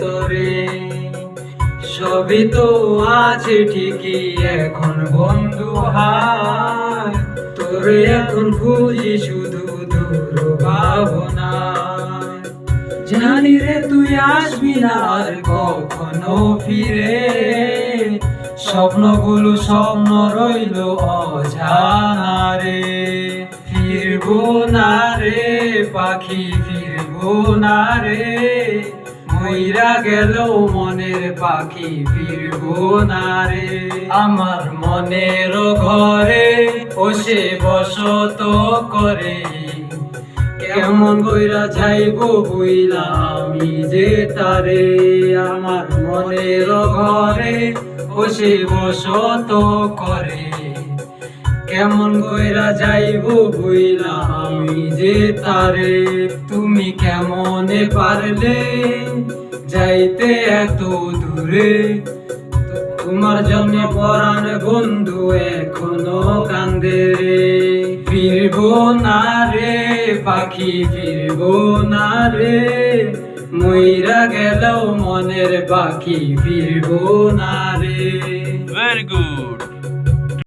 তরে সবই তো আছে ঠিকই, এখন বন্ধু হায় তোরে এখন খুঁজি শুধু দূর ভাবনা জানি রে তুই আসবি না আর কখনো ফিরে। স্বপ্নগুলো স্বপ্ন রইল অজানা রে। ফিরবো না রে, পাখি ফিরবো না রে। মইরা গেল মনের পাখি, ফিরবো না রে। আমার মনের ঘরে বসে বসত করে। কেমন কইরা যাইবো বইলা আমি যে তারে। আমার মনের ঘরে বসে বসত করে। কেমন কইরা যাইবো বইলা আমি যে তারে। তুমি কেমনে পারলে? যাইতে এত দূরে? তোমার জন্য পরাণ বন্ধু এখনও কান্দে রে। ফিরবো না রে, পাখি ফিরবো না রে। মইরা গেল মনের পাখি ফিরবো না রে। Very good.